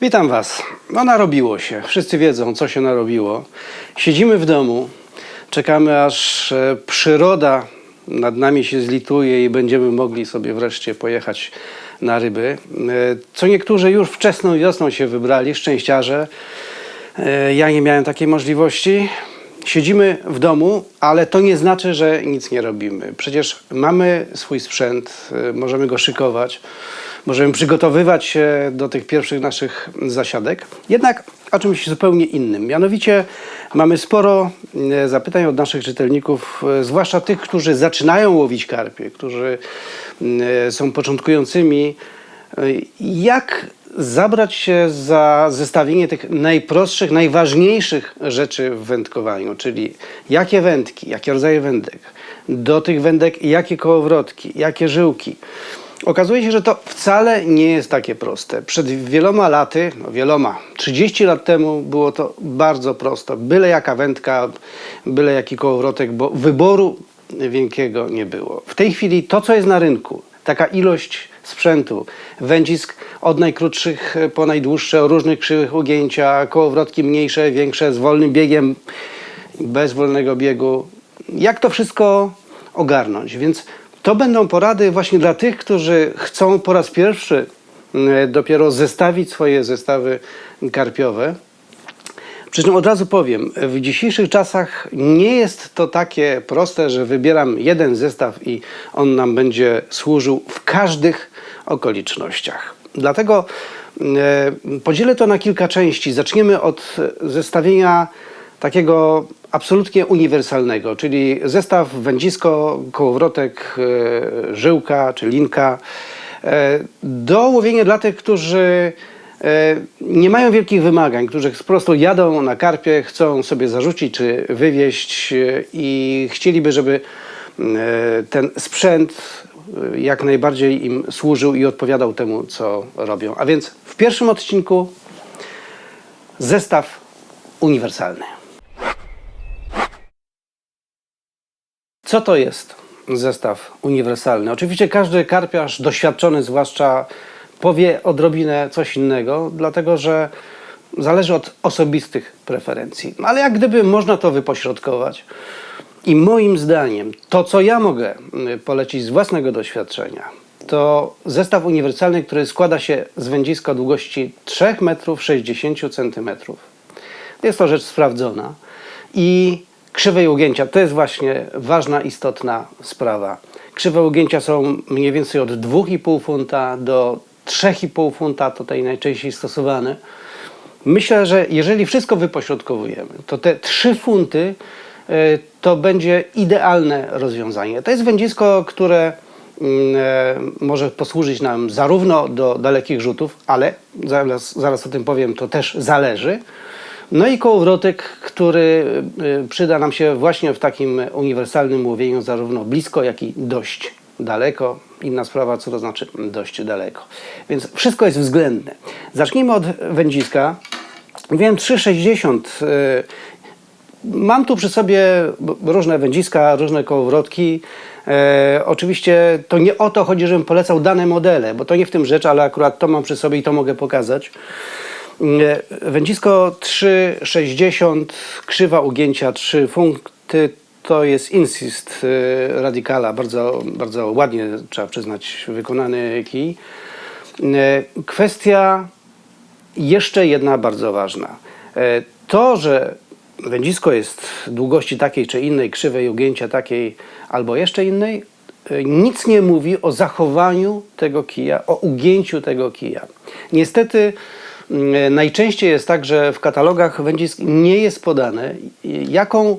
Witam Was. No narobiło się. Wszyscy wiedzą, co się narobiło. Siedzimy w domu, czekamy aż e, przyroda nad nami się zlituje i będziemy mogli sobie wreszcie pojechać na ryby. E, Co niektórzy już wczesną wiosną się wybrali, szczęściarze. E, Ja nie miałem takiej możliwości. Siedzimy w domu, ale to nie znaczy, że nic nie robimy. Przecież mamy swój sprzęt, możemy go szykować, możemy przygotowywać się do tych pierwszych naszych zasiadek. Jednak o czymś zupełnie innym. Mianowicie mamy sporo e, zapytań od naszych czytelników, e, zwłaszcza tych, którzy zaczynają łowić karpie, którzy e, są początkującymi. Jak zabrać się za zestawienie tych najprostszych, najważniejszych rzeczy w wędkowaniu, czyli jakie wędki, jakie rodzaje wędek, do tych wędek jakie kołowrotki, jakie żyłki. Okazuje się, że to wcale nie jest takie proste. Przed wieloma laty, no wieloma, 30 lat temu było to bardzo proste. Byle jaka wędka, byle jaki kołowrotek, bo wyboru wielkiego nie było. W tej chwili to, co jest na rynku, taka ilość sprzętu, wędzisk od najkrótszych po najdłuższe, o różnych krzywych ugięcia, kołowrotki mniejsze, większe, z wolnym biegiem, bez wolnego biegu. Jak to wszystko ogarnąć? Więc to będą porady właśnie dla tych, którzy chcą po raz pierwszy e, dopiero zestawić swoje zestawy karpiowe. Przy czym od razu powiem, w dzisiejszych czasach nie jest to takie proste, że wybieram jeden zestaw i on nam będzie służył w każdych okolicznościach. Dlatego e, podzielę to na kilka części. Zaczniemy od zestawienia takiego absolutnie uniwersalnego, czyli zestaw wędzisko, kołowrotek, e, żyłka czy linka e, do łowienia dla tych, którzy e, nie mają wielkich wymagań, którzy po prostu jadą na karpie, chcą sobie zarzucić czy wywieźć i chcieliby, żeby ten sprzęt jak najbardziej im służył i odpowiadał temu, co robią. A więc w pierwszym odcinku zestaw uniwersalny. Co to jest zestaw uniwersalny? Oczywiście każdy karpiarz doświadczony zwłaszcza powie odrobinę coś innego, dlatego że zależy od osobistych preferencji. Ale jak gdyby można to wypośrodkować. I moim zdaniem to, co ja mogę y, polecić z własnego doświadczenia, to zestaw uniwersalny, który składa się z wędziska długości 3 metrów 60 centymetrów. Jest to rzecz sprawdzona. I krzywej ugięcia to jest właśnie ważna, istotna sprawa. Krzywe ugięcia są mniej więcej od 2,5 funta do 3,5 funta, tutaj najczęściej stosowane. Myślę, że jeżeli wszystko wypośrodkowujemy, to te 3 funty y, to będzie idealne rozwiązanie. To jest wędzisko, które mm, e, może posłużyć nam zarówno do dalekich rzutów, ale zaraz, zaraz o tym powiem, to też zależy. No i kołowrotek, który y, przyda nam się właśnie w takim uniwersalnym łowieniu, zarówno blisko, jak i dość daleko. Inna sprawa, co to znaczy dość daleko. Więc wszystko jest względne. Zacznijmy od wędziska. Wiem 3,60. y, Mam tu przy sobie różne wędziska, różne kołowrotki. E, oczywiście to nie o to chodzi, żebym polecał dane modele, bo to nie w tym rzecz, ale akurat to mam przy sobie i to mogę pokazać. E, Wędzisko 3,60, krzywa ugięcia 3 funkty, to jest Insist e, Radicala, bardzo, bardzo ładnie trzeba przyznać wykonany kij. E, Kwestia jeszcze jedna bardzo ważna. To, że wędzisko jest długości takiej czy innej, krzywej ugięcia takiej albo jeszcze innej, nic nie mówi o zachowaniu tego kija, o ugięciu tego kija. Niestety najczęściej jest tak, że w katalogach wędzisk nie jest podane, jaką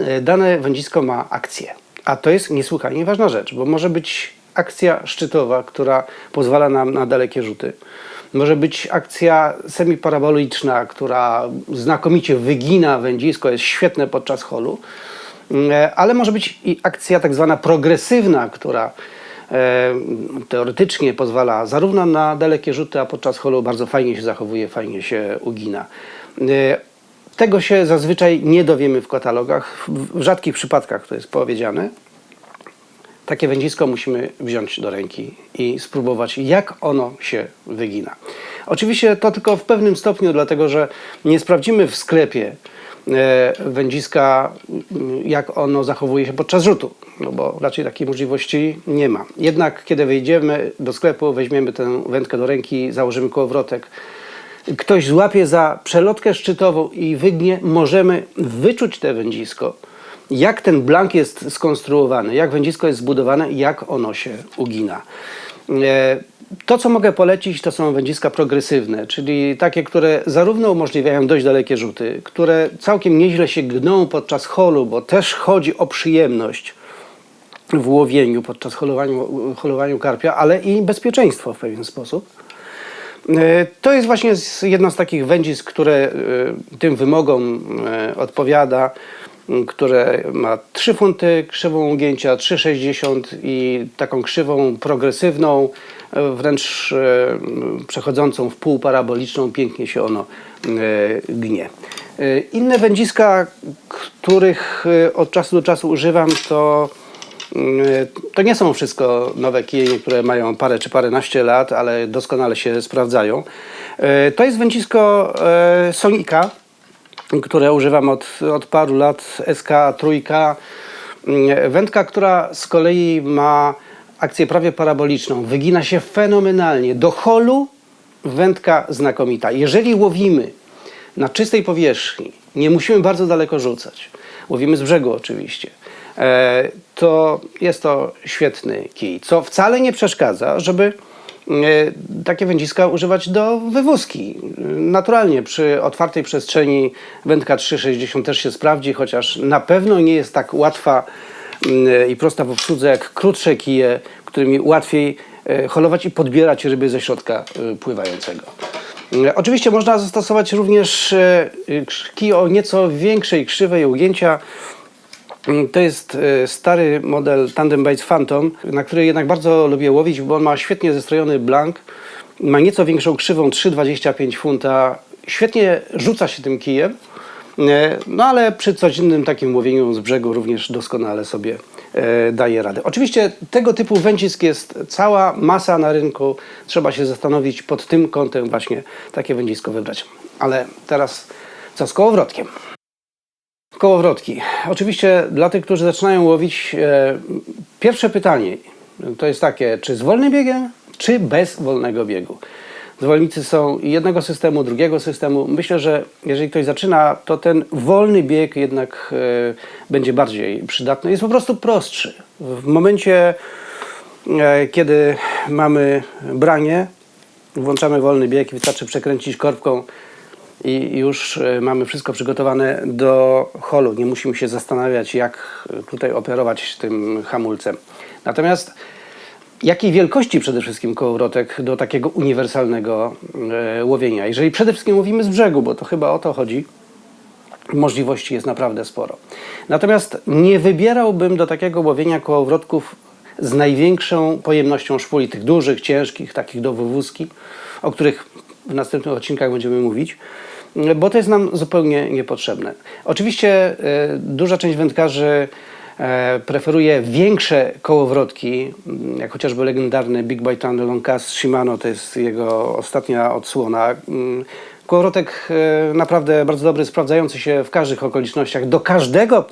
e, dane wędzisko ma akcję. A to jest niesłychanie ważna rzecz, bo może być akcja szczytowa, która pozwala nam na dalekie rzuty. Może być akcja semiparaboliczna, która znakomicie wygina wędzisko, jest świetne podczas holu, E, ale może być i akcja tak zwana progresywna, która e, teoretycznie pozwala zarówno na dalekie rzuty, a podczas holu bardzo fajnie się zachowuje, fajnie się ugina. E, Tego się zazwyczaj nie dowiemy w katalogach, w rzadkich przypadkach to jest powiedziane. takie wędzisko musimy wziąć do ręki i spróbować, jak ono się wygina. Oczywiście to tylko w pewnym stopniu, dlatego że nie sprawdzimy w sklepie e, wędziska, m, jak ono zachowuje się podczas rzutu, no bo raczej takiej możliwości nie ma. Jednak kiedy wejdziemy do sklepu, weźmiemy tę wędkę do ręki, założymy kołowrotek, ktoś złapie za przelotkę szczytową i wygnie, możemy wyczuć te wędzisko, jak ten blank jest skonstruowany, jak wędzisko jest zbudowane, jak ono się ugina. E, To, co mogę polecić, to są wędziska progresywne, czyli takie, które zarówno umożliwiają dość dalekie rzuty, które całkiem nieźle się gną podczas holu, bo też chodzi o przyjemność w łowieniu podczas holowaniu, holowaniu karpia, ale i bezpieczeństwo w pewien sposób. E, To jest właśnie jedno z takich wędzisk, które e, tym wymogom odpowiada, które ma 3 funty krzywą ugięcia, 3,60 i taką krzywą progresywną, e, wręcz e, przechodzącą w pół paraboliczną, pięknie się ono e, gnie. Inne wędziska, których od czasu do czasu używam, to To nie są wszystko nowe kije, niektóre mają parę czy paręnaście lat, ale doskonale się sprawdzają. To jest wędzisko Sonika, które używam od, od paru lat, SK trójka. Mm, Wędka, która z kolei ma akcję prawie paraboliczną, wygina się fenomenalnie. Do holu wędka znakomita. Jeżeli łowimy na czystej powierzchni, nie musimy bardzo daleko rzucać, łowimy z brzegu oczywiście, e, to jest to świetny kij, co wcale nie przeszkadza, żeby takie wędziska używać do wywózki. Naturalnie przy otwartej przestrzeni wędka 3,60 też się sprawdzi, chociaż na pewno nie jest tak łatwa mm, i prosta w obsłudze jak krótsze kije, którymi łatwiej e, holować i podbierać ryby ze środka e, pływającego. E, Oczywiście można zastosować również e, kij o nieco większej krzywej ugięcia. Mm, To jest e, stary model Tandem Baits Phantom, na który jednak bardzo lubię łowić, bo on ma świetnie zestrojony blank, ma nieco większą krzywą 3,25 funta, świetnie rzuca się tym kijem, e, no ale przy codziennym takim łowieniu z brzegu również doskonale sobie e, daje radę. Oczywiście tego typu wędzisk jest cała masa na rynku, trzeba się zastanowić pod tym kątem właśnie takie wędzisko wybrać. Ale teraz co z kołowrotkiem? Kołowrotki. Oczywiście dla tych, którzy zaczynają łowić, e, pierwsze pytanie to jest takie, czy z wolnym biegiem, czy bez wolnego biegu? Zwolennicy są jednego systemu, drugiego systemu. Myślę, że jeżeli ktoś zaczyna, to ten wolny bieg jednak e, będzie bardziej przydatny. Jest po prostu prostszy. W momencie, e, kiedy mamy branie, włączamy wolny bieg i wystarczy przekręcić korbką i już e, mamy wszystko przygotowane do holu. Nie musimy się zastanawiać, jak tutaj operować tym hamulcem. Natomiast jakiej wielkości przede wszystkim kołowrotek do takiego uniwersalnego e, łowienia? Jeżeli przede wszystkim łowimy z brzegu, bo to chyba o to chodzi, możliwości jest naprawdę sporo. Natomiast nie wybierałbym do takiego łowienia kołowrotków z największą pojemnością szpuli, tych dużych, ciężkich, takich do wywózki, o których w następnych odcinkach będziemy mówić, bo to jest nam zupełnie niepotrzebne. Oczywiście e, duża część wędkarzy e, preferuje większe kołowrotki, m, jak chociażby legendarny Big Bite Thunder Long Cast Shimano, to jest jego ostatnia odsłona. Mm, Kołowrotek e, naprawdę bardzo dobry, sprawdzający się w każdych okolicznościach, do każdego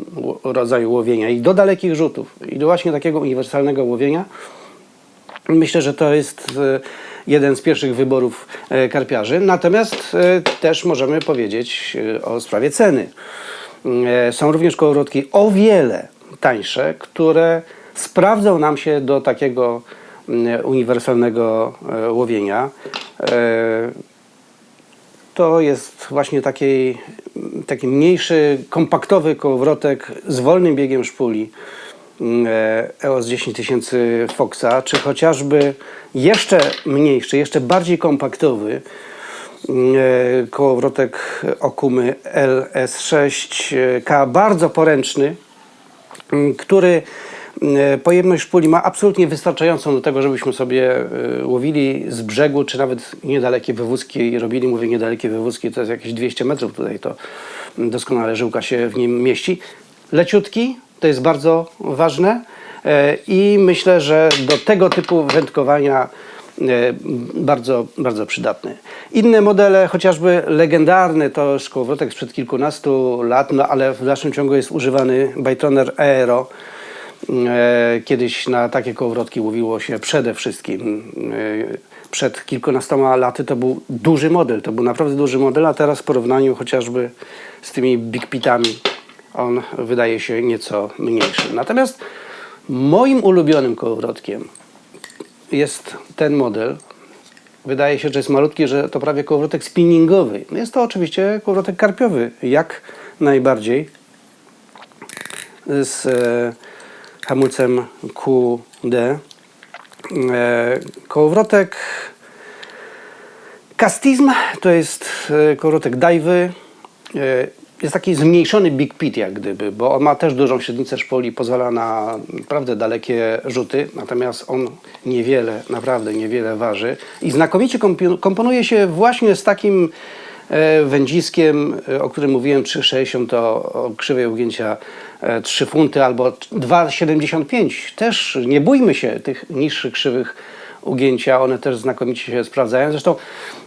rodzaju łowienia i do dalekich rzutów, i do właśnie takiego uniwersalnego łowienia. Myślę, że to jest jeden z pierwszych wyborów e, karpiarzy. Natomiast e, też możemy powiedzieć e, o sprawie ceny. Są również kołowrotki o wiele tańsze, które sprawdzą nam się do takiego uniwersalnego łowienia. To jest właśnie taki, taki mniejszy, kompaktowy kołowrotek z wolnym biegiem szpuli EOS 10000 Foxa, czy chociażby jeszcze mniejszy, jeszcze bardziej kompaktowy mm, e, kołowrotek Okumy LS6K, bardzo poręczny, m, który pojemność szpuli ma absolutnie wystarczającą do tego, żebyśmy sobie łowili z brzegu, czy nawet niedalekie wywózki robili, mówię niedalekie wywózki, to jest jakieś 200 metrów tutaj, to doskonale żyłka się w nim mieści. Leciutki, to jest bardzo ważne. E, I myślę, że do tego typu wędkowania e, bardzo, bardzo przydatny. Inne modele, chociażby legendarny, to już kołowrotek sprzed kilkunastu lat, no ale w dalszym ciągu jest używany Bytoner Aero. E, Kiedyś na takie kołowrotki łowiło się przede wszystkim. Przed kilkunastoma laty to był duży model, to był naprawdę duży model, a teraz w porównaniu chociażby z tymi Big Pitami on wydaje się nieco mniejszy. Natomiast moim ulubionym kołowrotkiem jest ten model. Wydaje się, że jest malutki, że to prawie kołowrotek spinningowy. No Jest to oczywiście kołowrotek karpiowy, jak najbardziej z e, hamulcem QD. E, kołowrotek Castism to jest e, kołowrotek Dajwy. E, Jest taki zmniejszony Big Pit jak gdyby, bo on ma też dużą średnicę szpoli, pozwala na naprawdę dalekie rzuty, natomiast on niewiele, naprawdę niewiele waży i znakomicie komponuje się właśnie z takim e, wędziskiem, e, o którym mówiłem 3,60 to krzywej ugięcia e, 3 funty albo 2,75. Też nie bójmy się tych niższych krzywych ugięcia, one też znakomicie się sprawdzają. Zresztą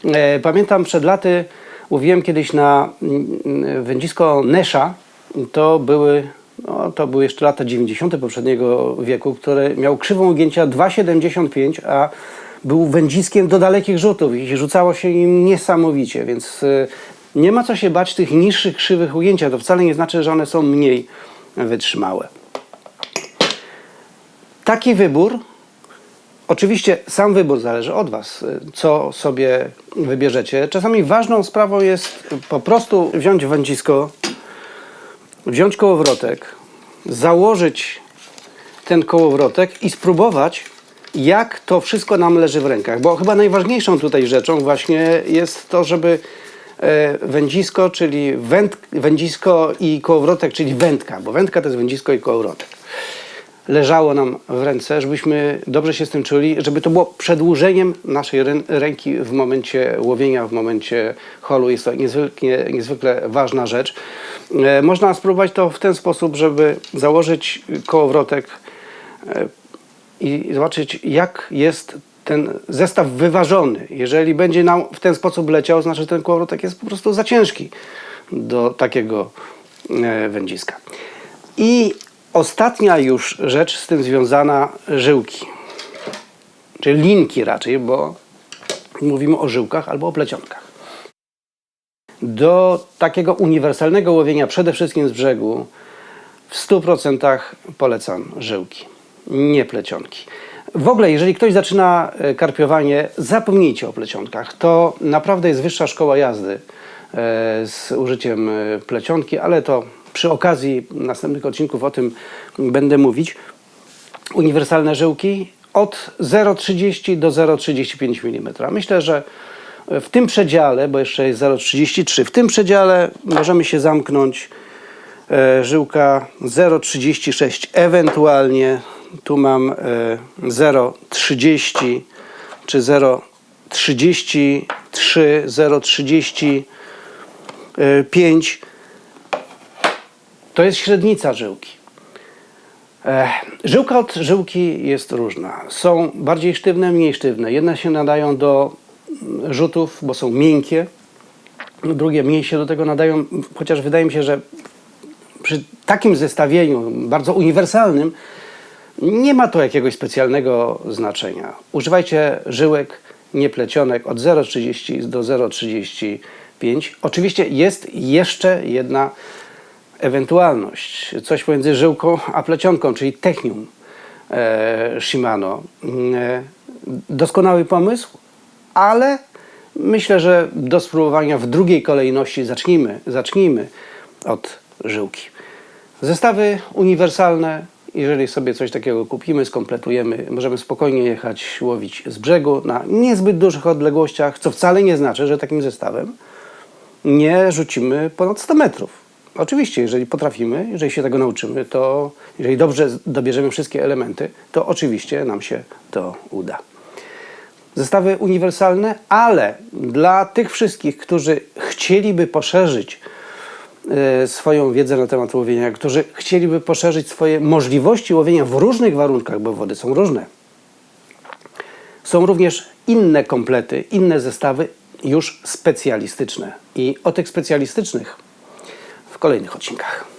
e, pamiętam przed laty łowiłem kiedyś na mm, wędzisko Nesza, to były, no, to były jeszcze lata 90. poprzedniego wieku, które miał krzywą ugięcia 2,75, a był wędziskiem do dalekich rzutów i rzucało się im niesamowicie, więc y, nie ma co się bać tych niższych krzywych ujęcia. To wcale nie znaczy, że one są mniej wytrzymałe. Taki wybór Oczywiście sam wybór zależy od Was, y, co sobie wybierzecie. Czasami ważną sprawą jest po prostu wziąć wędzisko, wziąć kołowrotek, założyć ten kołowrotek i spróbować, jak to wszystko nam leży w rękach. Bo chyba najważniejszą tutaj rzeczą właśnie jest to, żeby e, wędzisko, czyli węd, wędzisko i kołowrotek, czyli wędka, bo wędka to jest wędzisko i kołowrotek leżało nam w ręce, żebyśmy dobrze się z tym czuli, żeby to było przedłużeniem naszej rę- ręki w momencie łowienia, w momencie holu. Jest to niezwykle, niezwykle ważna rzecz. E, Można spróbować to w ten sposób, żeby założyć kołowrotek e, i zobaczyć, jak jest ten zestaw wyważony. Jeżeli będzie nam w ten sposób leciał, znaczy, ten kołowrotek jest po prostu za ciężki do takiego e, wędziska. I ostatnia już rzecz z tym związana, żyłki. Czyli linki raczej, bo mówimy o żyłkach albo o plecionkach. Do takiego uniwersalnego łowienia przede wszystkim z brzegu w 100% polecam żyłki, nie plecionki. W ogóle, jeżeli ktoś zaczyna e, karpiowanie, zapomnijcie o plecionkach. To naprawdę jest wyższa szkoła jazdy e, z użyciem e, plecionki, ale to przy okazji następnych odcinków o tym będę mówić. Uniwersalne żyłki od 0,30 do 0,35 mm. Myślę, że w tym przedziale, bo jeszcze jest 0,33, w tym przedziale możemy się zamknąć e, żyłka 0,36, ewentualnie tu mam e, 0,30 czy 0,33, 0,35 to jest średnica żyłki. E, Żyłka od żyłki jest różna. Są bardziej sztywne, mniej sztywne. Jedne się nadają do mm, rzutów, bo są miękkie. Drugie mniej się do tego nadają, chociaż wydaje mi się, że przy takim zestawieniu, bardzo uniwersalnym, nie ma to jakiegoś specjalnego znaczenia. Używajcie żyłek, nie plecionek od 0,30 do 0,35. Oczywiście jest jeszcze jedna ewentualność, coś pomiędzy żyłką a plecionką, czyli technium e, Shimano. E, doskonały pomysł, ale myślę, że do spróbowania w drugiej kolejności zacznijmy, zacznijmy od żyłki. Zestawy uniwersalne, jeżeli sobie coś takiego kupimy, skompletujemy, możemy spokojnie jechać łowić z brzegu na niezbyt dużych odległościach, co wcale nie znaczy, że takim zestawem nie rzucimy ponad 100 metrów. Oczywiście, jeżeli potrafimy, jeżeli się tego nauczymy, to jeżeli dobrze dobierzemy wszystkie elementy, to oczywiście nam się to uda. Zestawy uniwersalne, ale dla tych wszystkich, którzy chcieliby poszerzyć e, swoją wiedzę na temat łowienia, którzy chcieliby poszerzyć swoje możliwości łowienia w różnych warunkach, bo wody są różne. Są również inne komplety, inne zestawy już specjalistyczne. I o tych specjalistycznych w kolejnych odcinkach.